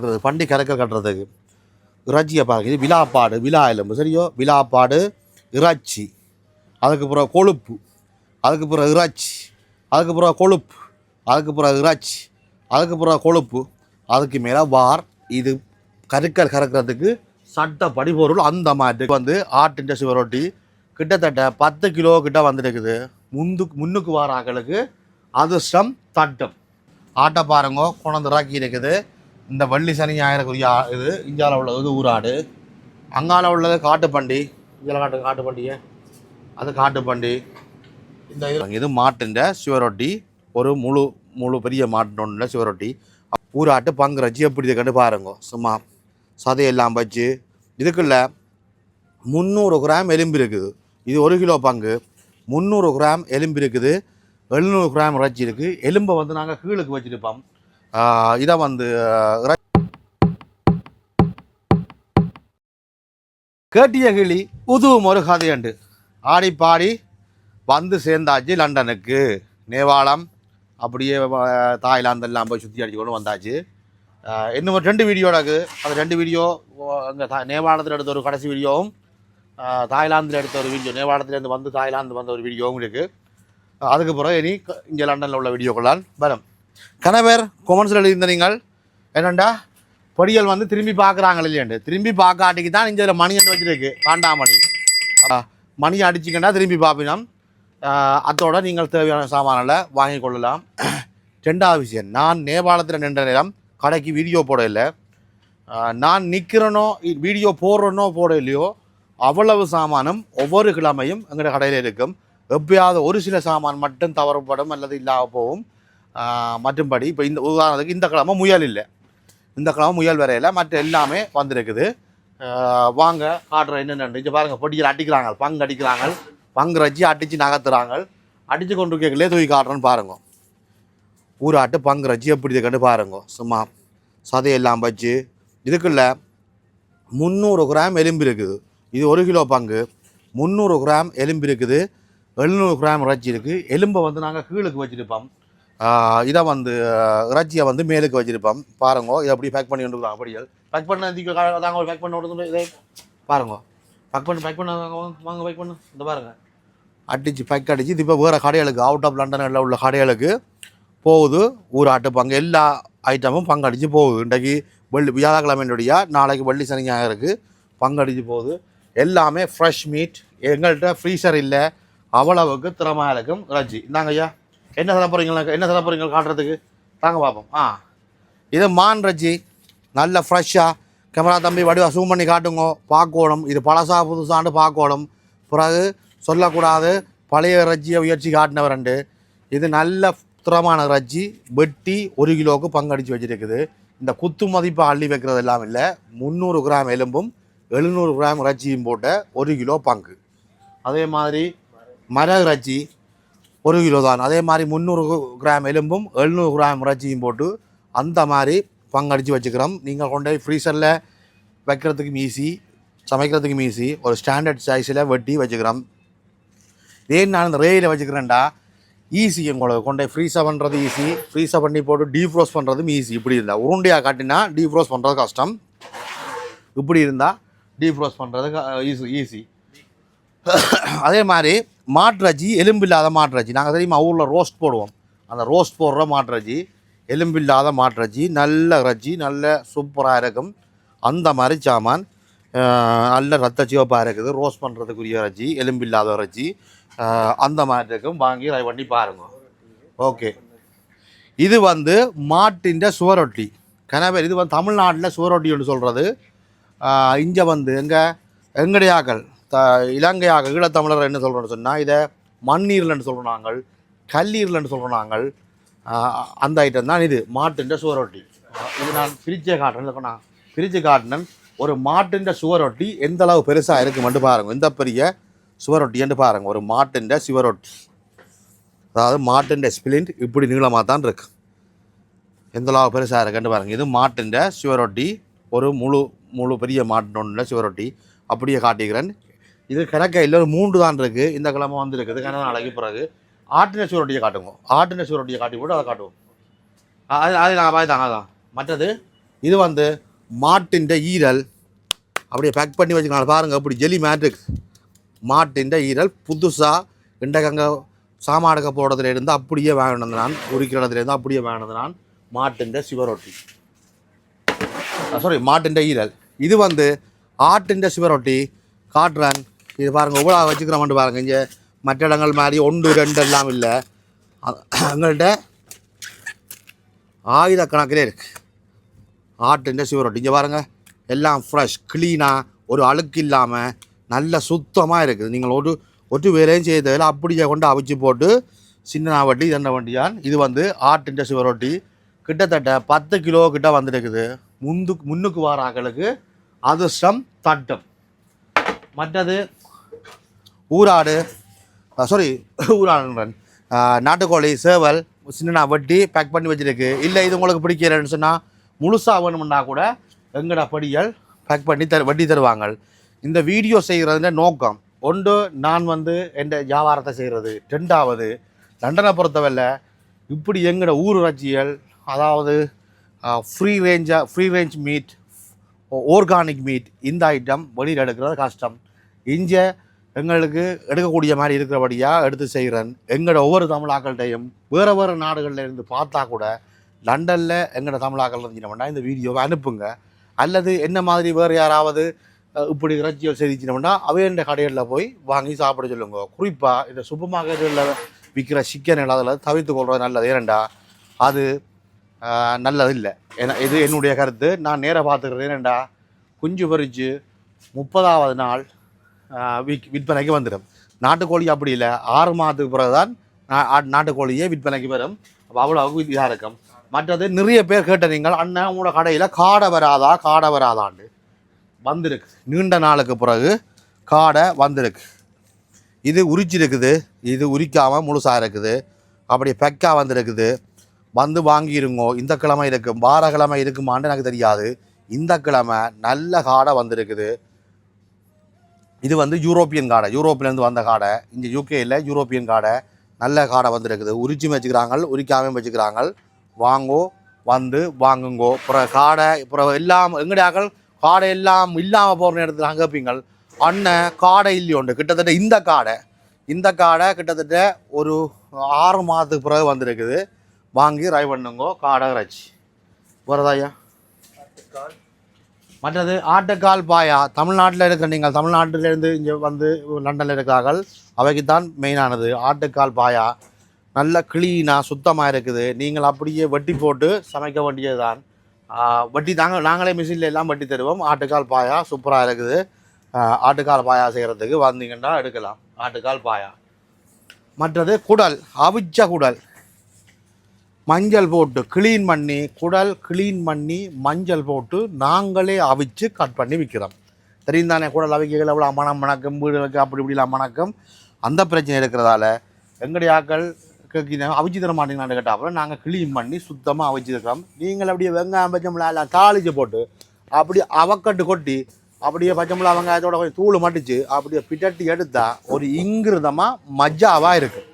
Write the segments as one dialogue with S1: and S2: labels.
S1: கட்டுறது பண்டி கறக்க கட்டுறதுக்கு. இறைச்சியை பாருங்க இது விழாப்பாடு விழா எலும்பு சரியோ? விழாப்பாடு இறைச்சி. அதுக்கு பிறகு கொழுப்பு. அதுக்கு பிறகு இறைச்சி. அதுக்கு பிறகு கொழுப்பு. அதுக்கு பிறகு இறைச்சி. அதுக்கு பிறகு கொழுப்பு. அதுக்கு மேலே வார். இது கருக்கல் கறக்கிறதுக்கு சட்ட படிபொருள் அந்த மாதிரி வந்து ஆட்டின் சுவரொட்டி கிட்டத்தட்ட பத்து கிலோ கிட்ட வந்துருக்குது. முந்து முன்னுக்கு வார ஆக்களுக்கு அதிர்ஷ்டம் தட்டம். ஆட்டை பாருங்க குழந்தை இறக்கி இருக்குது இந்த வள்ளி சனி ஞாயிறக்குரிய இது இந்தியாவில் உள்ளது ஊராடு. அங்கால உள்ளது காட்டுப்பண்டி. இதில் காட்டு காட்டுப்பண்டியை அது காட்டுப்பண்டி. இந்த இது இது மாட்டுண்ட சிவரொட்டி. ஒரு முழு முழு பெரிய மாட்டுன்ற சிவரொட்டி. ஊராட்டு பங்கு ரச்சி எப்படி இதை கண்டு பாருங்க. சும்மா சதையெல்லாம் வச்சு. இதுக்குள்ள முந்நூறு கிராம் எலும்பு இருக்குது. இது ஒரு கிலோ பங்கு. முந்நூறு கிராம் எலும்பு இருக்குது. எழுநூறு கிராம் இறைச்சி இருக்குது எலும்பை வந்து நாங்கள் கீழுக்கு வச்சுருப்போம். இதை வந்து கேட்டிய கிளி உதுவும் ஒரு கதையண்டு. ஆடி பாடி வந்து சேர்ந்தாச்சு லண்டனுக்கு. நேபாளம் அப்படியே தாய்லாந்து எல்லாம் போய் சுற்றி அடிச்சுக்கொண்டு வந்தாச்சு. இன்னும் ஒரு ரெண்டு வீடியோ எனக்கு அந்த ரெண்டு வீடியோ அங்கே தா நேபாளத்தில் எடுத்த ஒரு கடைசி வீடியோவும் தாய்லாந்தில் எடுத்த ஒரு வீடியோ நேபாளத்துலேருந்து வந்து தாய்லாந்து வந்த ஒரு வீடியோவும் இருக்குது அதுக்கு பிறகு இனி இங்கே லண்டனில் உள்ள வீடியோக்களால் வரும். கணவர் கொமெண்ட்ஸில் எழுதியிருந்த நீங்கள் என்னண்டா? பொடிகள் வந்து திரும்பி பார்க்குறாங்க இல்லையாண்டு. திரும்பி பார்க்காட்டிக்கு தான் இங்கே மணி என்று வச்சிருக்கு காண்டாமணி. அஹ், மணி அடிச்சிங்கன்னா திரும்பி பார்ப்பினோம். அதோட நீங்கள் தேவையான சாமான்களை வாங்கி கொள்ளலாம். ரெண்டாவது விஷயம் நான் நேபாளத்தில் நின்ற நேரம் கடைக்கு வீடியோ போட இல்லை. நான் நிற்கிறனோ வீடியோ போடுறனோ போட இல்லையோ அவ்வளவு சாமானும் ஒவ்வொரு கிழமையும் எங்களோட கடையில் இருக்கும். எப்பயாவது ஒரு சில சாமான் மட்டும் தவறப்படும் அல்லது இல்லாத போகும். மற்றும்படி இப்போ இந்த உதாரணத்துக்கு இந்த கிழமை முயல் இல்லை. இந்த கிழமை முயல் வரையில் மற்ற எல்லாமே வந்திருக்குது. வாங்க காட்டுற என்னென்ன இங்கே பாருங்கள் பொடிக்கிற அடிக்கிறாங்க பங்கு அடிக்கிறாங்க. பங்கு ரச்சி அடித்து நகர்த்துறாங்க. அடித்து கொண்டு கேட்கலே தூக்கி காட்டுறேன்னு பாருங்க. ஊராட்டு பங்கு ரச்சி எப்படி இருக்குன்னு பாருங்க. சும்மா சதையெல்லாம் வச்சு. இதுக்குள்ள முந்நூறு கிராம் எலும்பு இருக்குது. இது ஒரு கிலோ பங்கு. முந்நூறு கிராம் எலும்பு இருக்குது. எழுநூறு கிராம் இறைச்சி இருக்குது எலும்பை வந்து நாங்கள் கீழுக்கு வச்சுருப்போம். இதை வந்து ஆஹ் இறைச்சியை வந்து மேலுக்கு வச்சுருப்போம். பாருங்க இதை அப்படி பேக் பண்ணி கொண்டு அப்படியே. பேக் பண்ண தாங்க பேக் பண்ண விடுறது இதே பாருங்க. பேக் பண்ணி பேக் பண்ண வாங்க பேக் பண்ணு. இந்த பாருங்க. அடித்து பேக் அடித்து இது இப்போ வேறு கடைகளுக்கு அவுட் ஆஃப் லண்டனில் உள்ள கடைகளுக்கு போகுது ஊராட்டு பங்கு எல்லா ஐட்டமும் பங்கடிச்சு போகுது. இன்றைக்கு வெள்ளி வியாழக்கிழமையினுடைய நாளைக்கு வெள்ளி சனி ஞாயிறுக்கு பங்கடிச்சு போகுது. எல்லாமே ஃப்ரெஷ் மீட் எங்கள்கிட்ட ஃப்ரீசர் இல்லை. அவ்வளவுக்கு திறமையாக இருக்கும் இறைச்சி. இந்தாங்க ஐயா என்ன சொல்ல போகிறீங்களா என்ன சொல்ல போகிறீங்க காட்டுறதுக்கு? தாங்க பார்ப்போம் ஆ. இது மான் ரஜி. நல்ல ஃப்ரெஷ்ஷாக கேமரா தம்பி வடிவா சூம் பண்ணி காட்டுங்க. பார்க்கணும் இது பழசா புதுசான்னு பார்க்கணும் பிறகு சொல்லக்கூடாது பழைய ரஜ்ஜியை உயர்ச்சி ரெண்டு. இது நல்ல திறமான ரஜ்ஜி வெட்டி ஒரு கிலோவுக்கு பங்கடிச்சு வச்சிருக்குது. இந்த குத்து மதிப்பை அள்ளி வைக்கிறது எல்லாம் இல்லை. முந்நூறு கிராம் எலும்பும் எழுநூறு கிராம் ரஜ்ஜியும் போட்ட ஒரு கிலோ பங்கு. அதே மாதிரி மர ரஜ்ஜி ஒரு கிலோ தான். அதே மாதிரி முந்நூறு கிராம் எலும்பும் எழுநூறு கிராம் இறைச்சியும் போட்டு அந்த மாதிரி பங்கடித்து வச்சுக்கிறோம். நீங்கள் கொண்டு போய் ஃப்ரீசரில் வைக்கிறதுக்கும் ஈஸி சமைக்கிறதுக்கும் ஈஸி ஒரு ஸ்டாண்டர்ட் சைஸில் வெட்டி வச்சுக்கிறோம். ஏன் நான் இந்த ரேயில் வச்சுக்கிறேன்டா? ஈஸி உங்களுக்கு. கொண்டு போய் ஃப்ரீஸாக பண்ணுறது ஈஸி ஃப்ரீஸாக பண்ணி போட்டு டீஃப்ரோஸ் பண்ணுறதும் ஈஸி இப்படி இருந்தால் உருண்டையாக காட்டினா டீஃப்ரோஸ் பண்ணுறது கஷ்டம். இப்படி இருந்தால் டீஃப்ரோஸ் பண்ணுறது ஈஸி ஈஸி அதே மாதிரி மாட்டுறச்சி எலும்பில்லாத மாட்டுறச்சி நாங்கள் தெரியுமா ஊரில் ரோஸ்ட் போடுவோம். அந்த ரோஸ்ட் போடுற மாட்டுறச்சி எலும்பில்லாத மாட்டுறச்சி நல்ல இறைச்சி நல்ல சூப்பராக இருக்கும். அந்த மாதிரி சாமான் நல்ல ரத்த சிவப்பாக இருக்குது. ரோஸ்ட் பண்ணுறதுக்குரிய இறைச்சி எலும்பில்லாத இல்லாத அஹ், அந்த மாதிரி இருக்கும். வாங்கி ட்ரை பண்ணி பாருங்க. ஓகே. இது வந்து மாட்டின் சுவரொட்டி கனவே இது வந்து தமிழ்நாட்டில் சுவரொட்டின்னு சொல்கிறது இங்கே வந்து எங்கே? எங்கடையாக்கள். த இலங்கையாக ஈழத்தமிழர் என்ன சொல்கிறோன்னு சொன்னால் இதை மண்ணீரல்னு சொல்கிறோம் நாங்கள் கல்லீரல்னு சொல்கிறோம் நாங்கள். அந்த ஐட்டம் தான் இது மாட்டுன்ற சுவரொட்டி இது நான் ஃப்ரிட்ஜை காட்டுறேன் நான் பிரித்து காட்டினேன். ஒரு மாட்டுன்ற சுவரொட்டி எந்த அளவு பெருசாக இருக்குமென்று பாருங்கள் இந்த பெரிய சுவரொட்டின்னு பாருங்கள் ஒரு மாட்டுன்ற சுவரொட்டி அதாவது மாட்டுன்ற ஸ்பிளிண்ட் இப்படி நீளமாக தான் இருக்கு. எந்த அளவு பெருசாக இருக்குன்னு பாருங்கள் இது மாட்டுன்ற சுவரொட்டி ஒரு முழு முழு பெரிய மாட்டினோட சுவரொட்டி அப்படியே காட்டிக்கிறேன். இது கிடக்க இல்லை மூன்று தான் இருக்குது இந்த கிழமை வந்துருக்குது கன நாளைக்கு பிறகு? ஆட்டின சுவரொட்டியை காட்டுவோம் ஆட்டின சுவரொட்டியை காட்டி போட்டு அதை காட்டுவோம். அது அது நாங்கள் பார்த்தாங்க அதான். மற்றது இது வந்து மாட்டின் ஈரல். அப்படியே பேக் பண்ணி வச்சுக்கலாம் பாருங்கள் அப்படி ஜெலி மேட்ரிக்ஸ் மாட்டின் ஈரல் புதுசாக இண்டகங்க சாமாடுக்க போடுறதுல இருந்து அப்படியே வாங்கினது நான் உரிக்கிறதுல இருந்து அப்படியே வாங்கினது நான் மாட்டின் சிவரொட்டி சாரி மாட்டின் ஈரல். இது வந்து ஆட்டின் சிவரொட்டி காட்டுறேன். இது பாருங்கள் இவ்வளோ வச்சுக்கிறோம்னு பாருங்க இங்கே மற்ற இடங்கள் மாதிரி ஒன்று ரெண்டு எல்லாம் இல்லை. எங்கள்கிட்ட ஆயுத கணக்கிலே இருக்குது ஆட்டின் சிவரோட்டு இங்கே பாருங்கள் எல்லாம் ஃப்ரெஷ் க்ளீனாக ஒரு அழுக்கு இல்லாமல் நல்ல சுத்தமாக இருக்குது. நீங்கள் ஒரு ஒட்டு வேலையும் செய்ய தேவையில்லை. அப்படியே கொண்டு அவிச்சு போட்டு சின்ன வட்டி இதென்ன வண்டியான் இது வந்து ஆட்டின் சிவரொட்டி கிட்டத்தட்ட பத்து கிலோ கிட்ட வந்துருக்குது. முந்து முன்னுக்கு வர ஆக்களுக்கு அதிர்ஷ்டம் தட்டும். மற்றது ஊராடு சாரி ஊராடுன்றன் நாட்டுக்கோழி சேவல் சின்ன வட்டி பேக் பண்ணி வச்சிருக்கு. இல்லை இது உங்களுக்கு பிடிக்கலன்னு சொன்னால் முழுசாக வேணும்னா கூட எங்கட படிகள் பேக் பண்ணி தரு வட்டி தருவாங்க இந்த வீடியோ செய்கிறதுல நோக்கம் ஒன்று நான் வந்து எந்த வியாபாரத்தை செய்கிறது ரெண்டாவது லண்டனை பொறுத்தவரை இப்படி எங்கட ஊர் அதாவது free ரேஞ்சாக free range meat organic meat இந்த ஐட்டம் வெளியில் எடுக்கிறது கஷ்டம். இங்கே எங்களுக்கு எடுக்கக்கூடிய மாதிரி இருக்கிறபடியாக எடுத்து செய்கிறேன். எங்களோட ஒவ்வொரு தமிழாக்கள்கிட்டையும் வேறு வேறு நாடுகளில் இருந்து பார்த்தா கூட லண்டனில் எங்களோட தமிழாக்கள் இருந்துச்சுனோம்னா இந்த வீடியோவை அனுப்புங்க. அல்லது என்ன மாதிரி வேறு யாராவது இப்படி இறைச்சியல் செய்திச்சினோம்னா அவையண்ட கடைகளில் போய் வாங்கி சாப்பிட சொல்லுங்க. குறிப்பாக இந்த சூப்பர் மார்க்கெட்டுகளில் விற்கிற சிக்கன் அதில் தவிர்த்து கொள்வது நல்லது. ஏனண்டா அது நல்லது இல்லை. ஏன்னா இது என்னுடைய கருத்து. நான் நேராக பார்த்துக்கிறது ஏனண்டா குஞ்சு பறித்து முப்பதாவது நாள் விக் விற்பனைக்கு வந்துடும். நாட்டுக்கோழி அப்படி இல்லை. ஆறு மாதத்துக்கு பிறகு தான் நாட்டுக்கோழியே விற்பனைக்கு வரும். அப்போ அவ்வளோ இதாக இருக்கும். மற்றது நிறைய பேர் கேட்ட நீங்கள் அண்ணன் உங்களோட கடையில் காடை வராதா காடை வராதாண்டு. வந்திருக்கு. நீண்ட நாளுக்கு பிறகு காடை வந்திருக்கு. இது உரிச்சிருக்குது. இது உரிக்காமல் முழுசாக இருக்குது. அப்படி பெக்கா வந்திருக்குது. வந்து வாங்கிருங்கோ. இந்த கிழமை இருக்கும் வார கிழமை இருக்குமான்னு எனக்கு தெரியாது. இந்த கிழமை நல்ல காடை வந்திருக்குது. இது வந்து யூரோப்பியன் காடை. யூரோப்லேருந்து வந்த காடை. இங்கே யூகேயில் யூரோப்பியன் காடை. நல்ல காடை வந்துருக்குது. உரிச்சும் வச்சுக்கிறாங்க உரிக்காமையும் வச்சுக்கிறாங்க வாங்கோ வந்து வாங்குங்கோ. அப்புறம் காடை அப்புறம் எல்லாம் எங்கடையாக்கள் காடை எல்லாம் இல்லாமல் போகிற இடத்துல அங்கே கேட்பீங்கள் அண்ணன் காடை இல்லையோண்டு கிட்டத்தட்ட இந்த காடை. இந்த காடை கிட்டத்தட்ட ஒரு ஆறு மாதத்துக்கு பிறகு வந்திருக்குது. வாங்கி ரை பண்ணுங்கோ காடை இறைச்சி. வருதாய்யா? மற்றது ஆட்டுக்கால் பாயா. தமிழ்நாட்டில் இருக்க நீங்கள் தமிழ்நாட்டிலேருந்து இங்கே வந்து லண்டனில் இருக்கிறார்கள். அவைக்கு தான் மெயினானது. ஆட்டுக்கால் பாயா. நல்ல க்ளீனாக சுத்தமாக இருக்குது. நீங்கள் அப்படியே வெட்டி போட்டு சமைக்க வேண்டியது தான் வட்டி தாங்க நாங்களே மிஷினில் எல்லாம் வட்டி தருவோம். ஆட்டுக்கால் பாயா சூப்பராக இருக்குது. ஆட்டுக்கால் பாயா செய்கிறதுக்கு வந்தீங்கன்னா எடுக்கலாம். ஆட்டுக்கால் பாயா. மற்றது குடல் அவிச்ச குடல். மஞ்சள் போட்டு க்ளீன் பண்ணி குடல் க்ளீன் பண்ணி மஞ்சள் போட்டு நாங்களே அவிச்சு கட் பண்ணி விற்கிறோம் தெரியும் தானே குடல் அவிக்கைகள் எவ்வளோ மனம் மணக்கம் வீடுகளுக்கு அப்படி இப்படிலாம் மணக்கம். அந்த பிரச்சனை இருக்கிறதால எங்களுடைய ஆக்கள் அவிச்சு தர மாட்டீங்களான்னு கேட்டால் அப்புறம் நாங்கள் க்ளீன் பண்ணி சுத்தமாக அவிச்சிருக்கிறோம் நீங்கள் அப்படியே வெங்காயம் பச்சை மிளகா எல்லாம் தாளிச்சு போட்டு அப்படி அவக்கட்டு கொட்டி அப்படியே பச்சை மிளகா வெங்காயத்தோட கொஞ்சம் தூள் மட்டிச்சு அப்படியே பிட்டட்டி எடுத்தால் ஒரு இங்கிருதமாக மஜ்ஜாவாக இருக்குது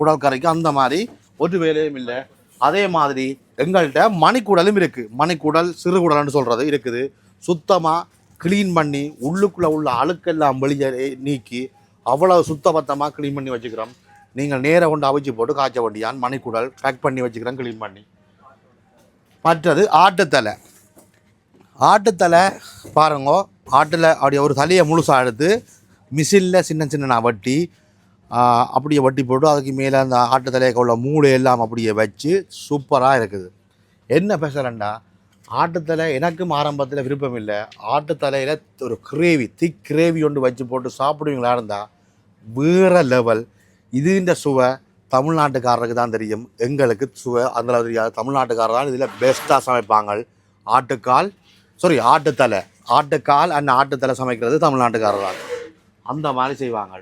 S1: குடல் கரைக்கு அந்த மாதிரி ஒரு வேலையும் இல்லை. அதே மாதிரி எங்கள்கிட்ட மணிக்கூடலும் இருக்குது மணிக்கூடல் சிறுகுடல்னு சொல்கிறது இருக்குது. சுத்தமாக க்ளீன் பண்ணி உள்ளுக்குள்ளே உள்ள அழுக்கெல்லாம் வெளியே நீக்கி அவ்வளோ சுத்தபத்தமாக க்ளீன் பண்ணி வச்சுக்கிறோம். நீங்கள் நேராக கொண்டு அவிச்சு போட்டு காய்ச்ச வேண்டியான் மணிக்குடல் பேக் பண்ணி வச்சுக்கிறோம் க்ளீன் பண்ணி. மற்றது ஆட்டுத்தலை. ஆட்டுத்தலை பாருங்க ஆட்டில் அப்படியே ஒரு தலையை முழுசாக எடுத்து மிஷினில் சின்ன சின்ன நான் வட்டி அப்படியே வட்டி போட்டு அதுக்கு மேலே அந்த ஆட்டு தலையை உள்ள மூளை எல்லாம் அப்படியே வச்சு சூப்பராக இருக்குது. என்ன பேசுகிறேன்டா ஆட்டுத்தலை எனக்கும் ஆரம்பத்தில் விருப்பம் இல்லை. ஆட்டுத்தலையில் ஒரு கிரேவி திக் கிரேவி ஒன்று வச்சு போட்டு சாப்பிடுவீங்களா இருந்தால் வேறு லெவல் இதுன்ற சுவை தமிழ்நாட்டுக்காரருக்கு தான் தெரியும். எங்களுக்கு சுவை அந்த தெரியாது. தமிழ்நாட்டுக்காரர் தான் இதில் பெஸ்ட்டாக சமைப்பாங்க. ஆட்டுக்கால் சாரி ஆட்டுத்தலை ஆட்டுக்கால் அண்ட் ஆட்டுத்தலை சமைக்கிறது தமிழ்நாட்டுக்காரர் தான். அந்த மாதிரி செய்வாங்க.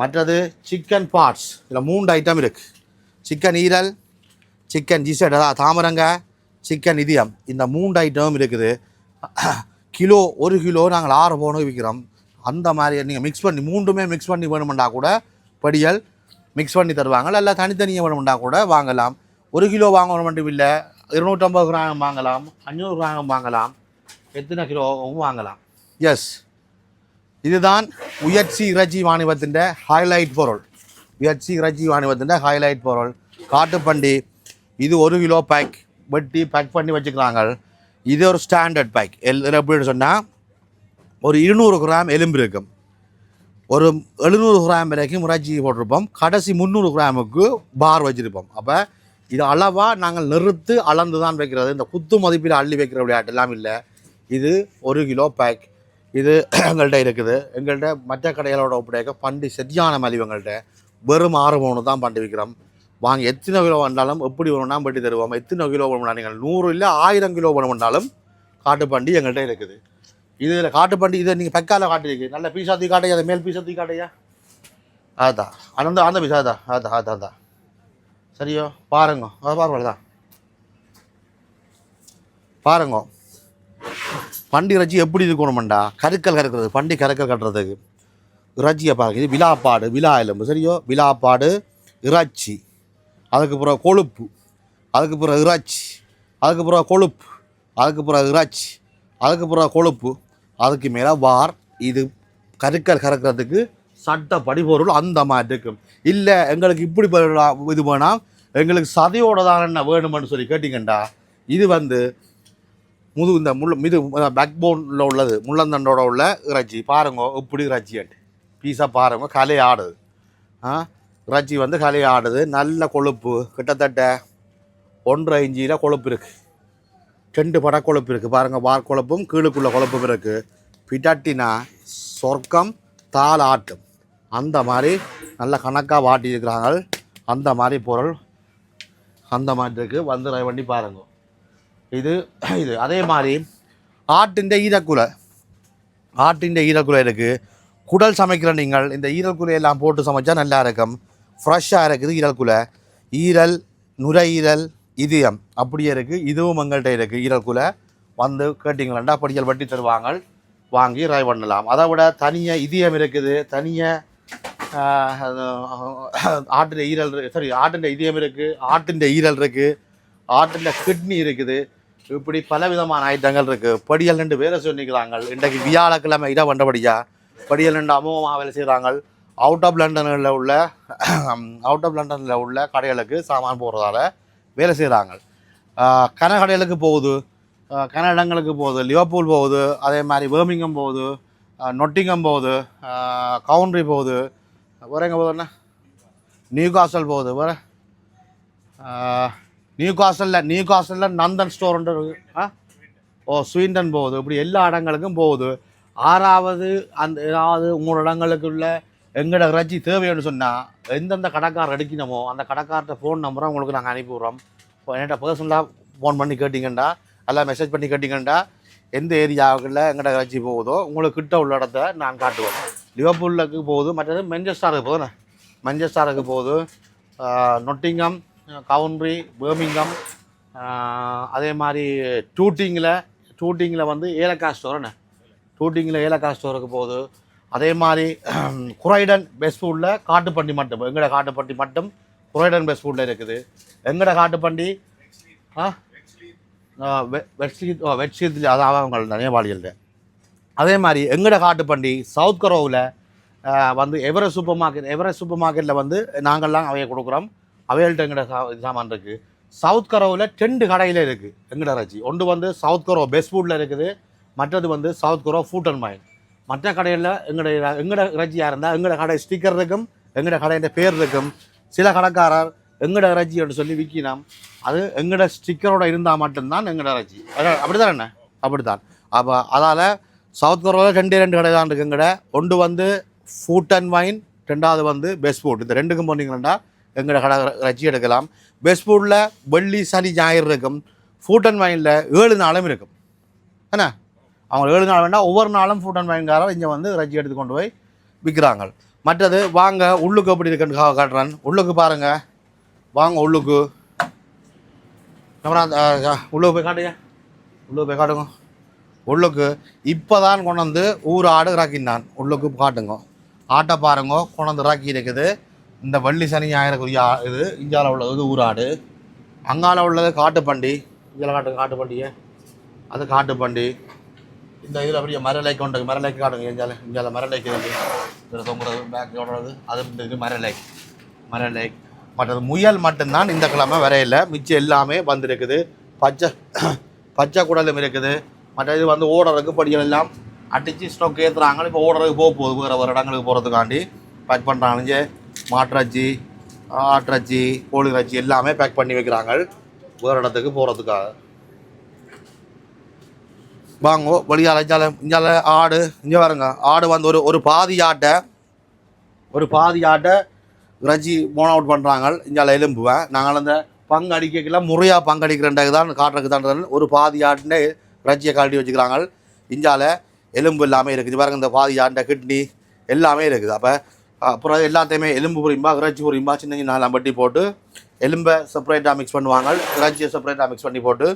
S1: மற்றது சிக்கன் பார்ட்ஸ் இதில் மூன்று ஐட்டம் இருக்குது சிக்கன் ஈரல் சிக்கன் ஜிசட் அதாவது தாமரங்காய் சிக்கன் இதயம். இந்த மூன்று ஐட்டமும் இருக்குது. கிலோ ஒரு கிலோ நாங்கள் ஆறு பவுனுக்கு விற்கிறோம் அந்த மாதிரி நீங்கள் மிக்ஸ் பண்ணி மூன்றுமே மிக்ஸ் பண்ணி வேணுமெண்டா கூட படியல் மிக்ஸ் பண்ணி தருவாங்க. இல்லை தனித்தனியாக வேணுமெண்டா கூட வாங்கலாம். ஒரு கிலோ வாங்கணும் மட்டும் இல்லை இருநூற்றம்பது கிராம் வாங்கலாம் அஞ்சூறு கிராம் வாங்கலாம் எத்தனை கிலோவும் வாங்கலாம். எஸ் இதுதான் உயர்ச்சி இறைச்சி வாணிபத்தின் ஹைலைட் பொருள். உயர்ச்சி இறைச்சி வாணிபத்தின் ஹைலைட் பொருள். காட்டுப்பண்டி இது ஒரு கிலோ பேக் வெட்டி பேக் பண்ணி வச்சுக்கிறாங்க. இது ஒரு ஸ்டாண்டர்ட் பேக் எல் எப்படின்னு சொன்னால் ஒரு இருநூறு கிராம் எலும்பு இருக்கும் ஒரு எழுநூறு கிராம் வரைக்கும் இறைச்சி போட்டிருப்போம். கடைசி முந்நூறு கிராமுக்கு பார் வச்சுருப்போம். அப்போ இது அளவாக நாங்கள் நிறுத்து அளந்து தான் வைக்கிறது. இந்த குத்து மதிப்பில் அள்ளி வைக்கிற விளையாட்டெல்லாம் இல்லை. இது ஒரு கிலோ பேக் இது எங்கள்கிட்ட இருக்குது. எங்கள்கிட்ட மற்ற கடைகளோட ஒப்படைக்க பண்டி சரியான மலிவு எங்கள்கிட்ட வெறும் ஆறு மூணு தான் பண்டி விற்கிறோம் வாங்க எத்தனை கிலோ வந்தாலும் எப்படி வேணும்னா பண்டி தருவோம். எத்தனை கிலோ வேணும்னா நீங்கள் நூறு இல்லை ஆயிரம் கிலோ வேணும்னாலும் காட்டுப்பண்டி எங்கள்கிட்ட இருக்குது. இதில் காட்டுப்பண்டி இதை நீங்கள் பெக்கால காட்டியிருக்கு நல்ல பீஸா தூக்கி காட்டையா? அதை மேல் பீஸா தூக்கி காட்டையா? அதான் அந்த அந்த பீஸா அதான் அதான் அதான் அதான் சரியோ? பாருங்க. அது பாருங்க தான் பாருங்க. பண்டி இறைச்சி எப்படி இருக்கணுமெண்டா? கருக்கல் கறக்கிறது பண்டி கருக்கல் கட்டுறதுக்கு. இறைச்சியை பாருங்க இது விழாப்பாடு விழா எலும்பு சரியோ? விழாப்பாடு இறைச்சி. அதுக்கு பிறகு கொழுப்பு. அதுக்கு பிறகு இறைச்சி. அதுக்கு பிறகு கொழுப்பு. அதுக்கு பிறகு இறைச்சி. அதுக்கு பிறகு கொழுப்பு. அதுக்கு மேலே வார் இது கருக்கல் கறக்கிறதுக்கு சட்டப்படி பொருள் அந்த மாதிரி இருக்கும். இல்லை எங்களுக்கு இப்படி இது வேணாம் எங்களுக்கு சதையோட தான் என்ன வேணுமென்னு சொல்லி கேட்டிங்கண்டா? இது வந்து முது இந்த முள் மிது பேக் போனில் உள்ளது. முள்ளந்தண்டோட உள்ள இறைச்சி. பாருங்க இப்படி இறைச்சியாட்டு பீஸாக பாருங்க கலை ஆடுது. ஆ? இறைச்சி வந்து கலை ஆடுது. நல்ல கொழுப்பு. கிட்டத்தட்ட ஒன்றரை இஞ்சியில் கொழுப்பு இருக்குது ரெண்டு பட கொழுப்பு இருக்குது பாருங்கள் வார் கொழுப்பும் கீழுக்குள்ள கொழுப்பும் இருக்குது பிட்டாட்டினா சொர்க்கம் தாள் ஆட்டும். அந்த மாதிரி நல்ல கணக்காக வாட்டியிருக்கிறாங்க. அந்த மாதிரி பொருள் அந்த மாதிரி இருக்குது வந்து வண்டி பண்ணி பாருங்க. இது இது அதே மாதிரி ஆட்டின் ஈரக்குலை. ஆட்டின் ஈரக்குலை இருக்குது குடல் சமைக்கிற நீங்கள் இந்த ஈரக்குலை எல்லாம் போட்டு சமைச்சா நல்லா இருக்கும். ஃப்ரெஷ்ஷாக இருக்குது ஈரக்குலை. ஈரல் நுரையீரல் இதயம். அப்படியே இருக்குது இதுவும் எங்கள்கிட்ட இருக்குது ஈரக்குலை. வந்து கேட்டிங்களா? படியல் வட்டி தருவாங்க வாங்கி ட்ரை பண்ணலாம். அதை விட தனியாக இதயம் இருக்குது. தனியாக ஆட்டின் ஈரல் சாரி ஆட்டின் இதயம் இருக்குது ஆட்டின் ஈரல் இருக்குது ஆட்டின் கிட்னி இருக்குது. இப்படி பல விதமான ஐட்டங்கள் இருக்குது படியல் ரெண்டு வேலை சொன்னிக்கிறாங்க இன்றைக்கு வியாழக்கிழமை இதை பண்ணுறபடியா படியல் ரெண்டு அமோகமாக வேலை செய்கிறாங்க அவுட் ஆஃப் லண்டனில் உள்ள அவுட் ஆஃப் லண்டனில் உள்ள கடைகளுக்கு சாமான் போடுறதால வேலை செய்கிறாங்க கன கடைகளுக்கு போகுது. கன இடங்களுக்கு போகுது. லிவர்பூல் போகுது. அதே மாதிரி வேர்மிங்கம் போகுது. நொட்டிங்கம் போகுது. கவுண்ட்ரி போகுது. வேறு எங்கே போகுதுண்ணா நியூ காசல் போகுது. வேறு? நியூ காசலில் நியூ காசலில் நந்தன் ஸ்டோர்ன்ற ஆ? ஓ ஸ்வீண்டன் போகுது. இப்படி எல்லா இடங்களுக்கும் போகுது. ஆறாவது அந்த ஏதாவது உங்களோட இடங்களுக்குள்ள எங்களோட இறைச்சி தேவைன்னு சொன்னால் எந்தெந்த கடைக்காரர் அடிக்கணுமோ அந்த கடைக்கார்ட்ட ஃபோன் நம்பரை உங்களுக்கு நாங்கள் அனுப்பி விட்றோம் இப்போ என்கிட்ட பர்சனலாக ஃபோன் பண்ணி கேட்டிங்கண்டா எல்லாம் மெசேஜ் பண்ணி கேட்டிங்கண்டா எந்த ஏரியாவுக்குள்ள எங்கட இறைச்சி போகுதோ உங்களுக்கு கிட்ட உள்ள இடத்த நான் காட்டுவேன். லிவர்பூலுக்கு போகுது. மற்றது மெஞ்சஸ்டாருக்கு போகுதுண்ணே மென்செஸ்டாருக்கு போகுது. நொட்டிங்கம் கவுண்ட்ரி பேர்மிங்கம் அதே மாதிரி டூட்டிங்கில் டூட்டிங்கில் வந்து ஏலக்காய் ஸ்டோர்ண்ணே டூட்டிங்கில் ஏலக்காய் ஸ்டோருக்கு போகுது. அதே மாதிரி குரைடன் பெஸ்ட் ஃபுட்டில் காட்டுப்பண்டி மட்டும் எங்கட காட்டுப்பண்டி மட்டும் குரைடன் பெஸ்ட் ஃபுட்டில் இருக்குது. எங்கட காட்டுப்பண்டி? ஆ? வெட்ஷீட் வெட்ஷீட் அதாவது அவங்க நேபாளிகள்ட்ட அதே மாதிரி எங்கட காட்டுப்பண்டி? சவுத் கரோவில் வந்து Everest super market Everest super மார்க்கெட்டில் வந்து நாங்கள்லாம் அவைய கொடுக்குறோம். அவைகள்ட்ட எங்கட சா- சாமான் இருக்குது சவுத் கரோவில் ரெண்டு கடையில் இருக்குது எங்கட இறைச்சி? ஒன்று வந்து சவுத் கரோ பெஸ்ட் ஃபுட்டில் இருக்குது. மற்றது வந்து சவுத் கரோ ஃபுட் அண்ட் மைன் மற்ற கடையில் எங்களோட எங்களோட இறைச்சியாக இருந்தால் எங்களோட கடை ஸ்டிக்கர் இருக்கும் எங்களோட கடையின் பேர் இருக்கும். சில கடைக்காரர் எங்கட இறைச்சின்னு சொல்லி விற்கினோம் அது எங்கட ஸ்டிக்கரோட இருந்தால் மட்டும்தான் எங்கட இறைச்சி. அப்படி தான் என்ன? அப்படி தான் அப்போ அதால் சவுத் கொரியாவில் ரெண்டே ரெண்டு கடை தான் இருக்குங்கட ஒன்று வந்து ஃபுட் அண்ட் வைன் ரெண்டாவது வந்து பெஸ்ட் ஃபுட் இந்த ரெண்டுக்கும் போனீங்கன்னா எங்கட கடை இறைச்சி எடுக்கலாம். பெஸ்ட் வெள்ளி சனி ஞாயிறு இருக்கும். ஃபுட் அண்ட் வைனில் ஏழு நாளும் இருக்கும். என்ன? அவங்க ஏழு நாள் வேண்டாம் ஒவ்வொரு நாளும் ஃபுட் அண்ட் வைன்காரர் இங்கே வந்து ரஜி எடுத்து கொண்டு போய் விற்கிறாங்க மற்றது வாங்க உள்ளுக்கு எப்படி இருக்குன்னு கா- காட்டுறேன். உள்ளுக்கு பாருங்கள் வாங்க உள்ளுக்கு. உள்ளுக்கு போய் காட்டுங்க. உள்ளுக்கு போய் காட்டுங்க. உள்ளுக்கு. இப்போ தான் கொண்டு வந்து ஊர் ஆடு இறக்கினான். உள்ளுக்கு காட்டுங்க. ஆட்டை பாருங்க. கொண்டு வந்து ராக்கி இருக்குது. இந்த வள்ளி சனி ஞாயிறக்குரிய இது இந்தியாவில் உள்ளது ஊராடு. அங்கால உள்ளது காட்டுப்பண்டி. இதில் காட்டு காட்டு அது காட்டுப்பண்டி. இந்த இதில் அப்படியே மரலைக்கு கொண்டு மரலைக்கு காட்டுங்க இந்தியாவில் இந்தியாவில் மரலைக்கு இதில் தொங்குறது பேக் ஓடுறது அது இது மரலைக் மரலைக் மற்றது முயல் மட்டும்தான் இந்த கிழமை வரையில். மிச்சம் எல்லாமே வந்திருக்குது. பச்சை பச்சை குடலும் இருக்குது. மற்ற இது வந்து ஓடுறதுக்கு படிகள் எல்லாம் அடித்து ஸ்டோக் ஏற்றுறாங்க இப்போ ஓடுறதுக்கு போக போகுது. வேறு ஒரு இடங்களுக்கு போகிறதுக்காண்டி பேக் பண்ணுறாங்க மாட்டிறச்சி ஆட்டிறச்சி கோழி இறைச்சி எல்லாமே பேக் பண்ணி வைக்கிறாங்க. வேறு இடத்துக்கு போகிறதுக்காக வாங்கோ வழியால் இஞ்சால இஞ்சால ஆடு இங்கே பாருங்க. ஆடு வந்து ஒரு ஒரு பாதி ஆட்டை ஒரு பாதி ஆட்டை இறைச்சி மோன் அவுட் பண்ணுறாங்க இஞ்சால எலும்புவேன். நாங்கள் அந்த பங்கு அடிக்கலாம் முறையாக பங்கு அடிக்கிறேன்டாக தான் காட்டுறதுக்கு தான் ஒரு பாதி ஆட்டுன்னு இறைச்சியை கழட்டி வச்சுக்கிறாங்க. இஞ்சால எலும்பு எல்லாமே இருக்குது. பாருங்க இந்த பாதி ஆட்டை கிட்னி எல்லாமே இருக்குது. அப்போ அப்புறம் எல்லாத்தையுமே எலும்பு புரியுமா இறைச்சி புரியுமா சின்ன சின்ன எல்லாம் வெட்டி போட்டு எலும்பை செப்பரேட்டாக மிக்ஸ் பண்ணுவாங்க. இறைச்சியை செப்பரேட்டாக மிக்ஸ் பண்ணி போட்டு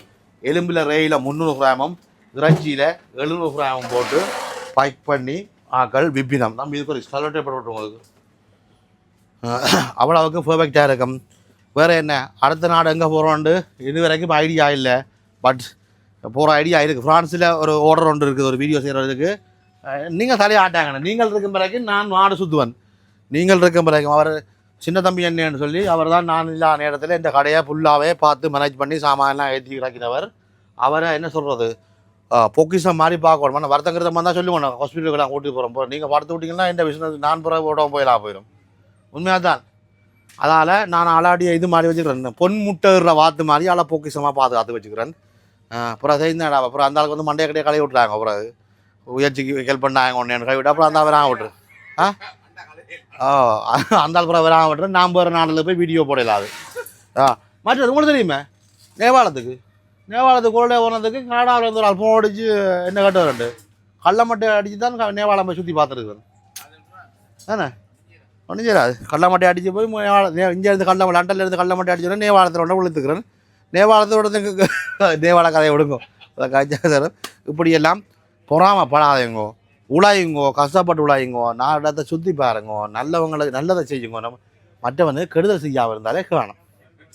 S1: எலும்பில் ரேயில் முந்நூறு கிராமம் இறைச்சியில் எழுநூறு கிராமம் போட்டு பைக் பண்ணி ஆக்கள் விப்பினம். நம்ம இதுக்கு ஒரு ஸ்கலட்டே போட்டு உங்களுக்கு. அவ்வளவுக்கு பர்ஃபெக்டாக இருக்கும். வேறு என்ன? அடுத்த நாடு எங்கே போகிறோன்ட்டு இது வரைக்கும் ஐடியா இல்லை. பட் போகிற ஐடியா இருக்குது ஃப்ரான்ஸில் ஒரு ஆர்டர் ஒன்று இருக்குது. ஒரு வீடியோ செய்கிறதுக்கு நீங்கள் தலையாட்டாங்கண்ணே. நீங்கள் இருக்கும் பிறகு நான் நாடு சுத்துவன். நீங்கள் இருக்கும் பிறகு அவர் சின்ன தம்பி என்னன்னு சொல்லி அவர் தான் நான் இல்லாத நேரத்தில் இந்த கடையை ஃபுல்லாகவே பார்த்து மேனேஜ் பண்ணி சாமான்லாம் ஏற்றி இறக்கினவர். அவரை என்ன சொல்கிறது பொக்கிஷம் மாதிரி பார்க்கணும். ஆனால் வருத்தங்கிறத தான் சொல்லுவோம். ஹாஸ்பிட்டலுக்கு நான் கூட்டிட்டு போகிறோம் போ நீங்கள் படுத்து விட்டிங்கன்னா இந்த பிஸ்னஸ் நான் பிறகு ஓடாமல் போயிடலாம் போயிடும் உண்மையாக தான் அதால் நான் அலாடிய இது மாதிரி வச்சுக்கிறேன். பொன் முட்டைற வாத்து மாதிரி அலை பொக்கிஷமாக பாதுகாத்து வச்சுக்கிறேன். அப்புறம் செய்தாடா அப்புறம் அந்த ஆளுக்கு வந்து மண்டைய கடையை கழுவி விட்றாங்க அப்புறம் உயர்ச்சிக்கு ஹெல்ப் பண்ணாங்க ஒன்று கழுவி விட்டு அப்புறம் அந்த வராம விட்டுரு. ஆ? அந்த ஆள் அப்புறம் வராம விட்டுரு நான் போகிற நாளில் போய் வீடியோ போடலாது ஆ மற்றது உங்களுக்கு தெரியுமே? நேபாளத்துக்கு. நேபாளத்துக்கு கோல்டே போனதுக்கு கனடாவில் இருந்து ஒரு அல்பம் ஃபோன் என்ன கட்டு ரெண்டு? கள்ள மட்டை அடித்து தான் நேபாளம் போய் சுற்றி பார்த்துருக்குறேன். தானே? ஒன்றும் செய்யாது கள்ள மட்டை அடித்து போய் இங்கேருந்து கள்ள இங்கே இருந்து கடல லண்டன்ல இருந்து கடல மட்டை அடிச்சோன்னா நேவாளத்தில் ஒன்று விழுத்துக்கிறேன் நேவாளத்தோட கதையை விடுங்க. அதை காய்ச்சா இப்படியெல்லாம் பொறாமப்படாதேங்கோ. உழாயுங்கோ கஷ்டப்பட்டு உலாய்ங்கோ நான் இடத்த சுற்றி பாருங்கோ நல்லவங்களுக்கு நல்லதை செய்யுங்கோ நம்ம மற்றவனு கெடுதல் செய்யாமல் இருந்தாலே காணும்.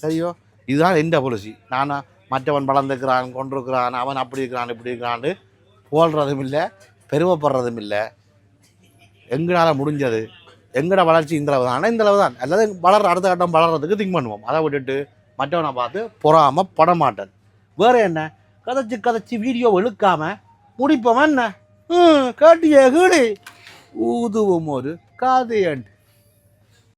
S1: சரியோ? இதுதான் எந்த பாலிசி நானா மற்றவன் வளர்ந்துக்கிறான் கொண்டிருக்கிறான் அவன் அப்படி இருக்கிறான் இப்படி இருக்கிறான்னு போல்றதும் இல்லை பெருமைப்படுறதும் இல்லை. எங்களால் முடிஞ்சது எங்கட வளர்ச்சி இந்த அளவு தான் ஆனால் இந்த அளவு தான் அல்லது வளர்ற அடுத்த கட்டம் வளர்கிறதுக்கு திங்க் பண்ணுவோம். அதை விட்டுட்டு மற்றவனை பார்த்து பொறாமல் படமாட்டேன் வேறு என்ன? கதைச்சு கதைச்சி வீடியோ எழுக்காமல் முடிப்பவன் என்ன? ம் காட்டிய கீடு ஊதுவோம் ஒரு காதையன்